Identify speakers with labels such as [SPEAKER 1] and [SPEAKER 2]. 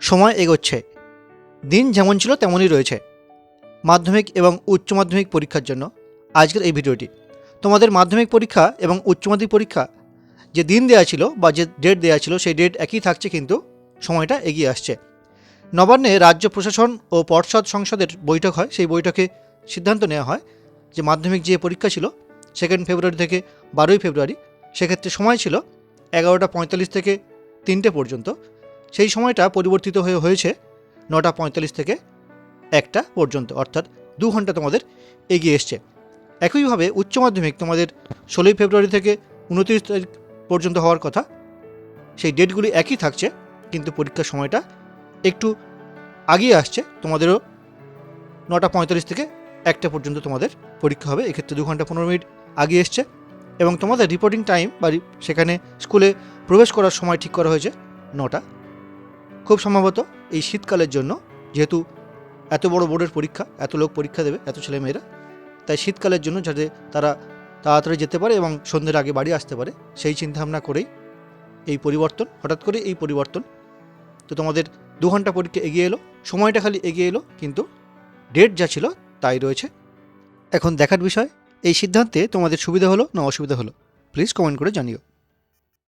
[SPEAKER 1] সময় এগোচ্ছে। দিন যেমন ছিল তেমনই রয়েছে। মাধ্যমিক এবং উচ্চ মাধ্যমিক পরীক্ষার জন্য। আজকের এই ভিডিওটি। তোমাদের মাধ্যমিক পরীক্ষা এবং উচ্চ মাধ্যমিক পরীক্ষা যে দিন দেওয়া ছিল বা যে ডেট দেওয়া ছিল সেই ডেট একই থাকছে কিন্তু সময়টা এগিয়ে আসছে। নবান্নে রাজ্য প্রশাসন ও পর্ষদ সংসদের বৈঠক হয়। সেই বৈঠকে সিদ্ধান্ত নেওয়া হয় যে মাধ্যমিক যে পরীক্ষা ছিল সেকেন্ড ফেব্রুয়ারি থেকে বারোই ফেব্রুয়ারি সেক্ষেত্রে সময় ছিল এগারোটা পঁয়তাল্লিশ থেকে তিনটে পর্যন্ত। সেই সময়টা পরিবর্তিত হয়ে হয়েছে নটা পঁয়তাল্লিশ থেকে একটা পর্যন্ত, অর্থাৎ দু ঘণ্টা তোমাদের এগিয়ে এসছে। একইভাবে উচ্চ মাধ্যমিক তোমাদের ষোলোই ফেব্রুয়ারি থেকে উনত্রিশ তারিখ পর্যন্ত হওয়ার কথা, সেই ডেটগুলি একই থাকছে, কিন্তু পরীক্ষার সময়টা একটু আগিয়ে আসছে। তোমাদেরও নটা পঁয়তাল্লিশ থেকে একটা পর্যন্ত তোমাদের পরীক্ষা হবে, এক্ষেত্রে দু ঘণ্টা পনেরো মিনিট আগিয়ে এসছে। এবং তোমাদের রিপোর্টিং টাইম বা সেখানে স্কুলে প্রবেশ করার সময় ঠিক করা হয়েছে নটা খুব সম্ভবত এই শীতকালের জন্য, যেহেতু এত বড় বোর্ডের পরীক্ষা, এত লোক পরীক্ষা দেবে, এত ছেলেমেয়েরা তাই শীতকালের জন্য যাতে তারা তাড়াতাড়ি যেতে পারে এবং সন্ধ্যের আগে বাড়ি আসতে পারে, সেই চিন্তাভাবনা করেই এই পরিবর্তন, হঠাৎ করে এই পরিবর্তন। তো তোমাদের দু ঘণ্টা পরীক্ষা এগিয়ে এলো, সময়টা খালি এগিয়ে এলো, কিন্তু ডেট যা ছিল তাই রয়েছে। এখন দেখার বিষয়, এই সিদ্ধান্তে তোমাদের সুবিধা হলো না অসুবিধা হলো? প্লিজ কমেন্ট করে জানিও।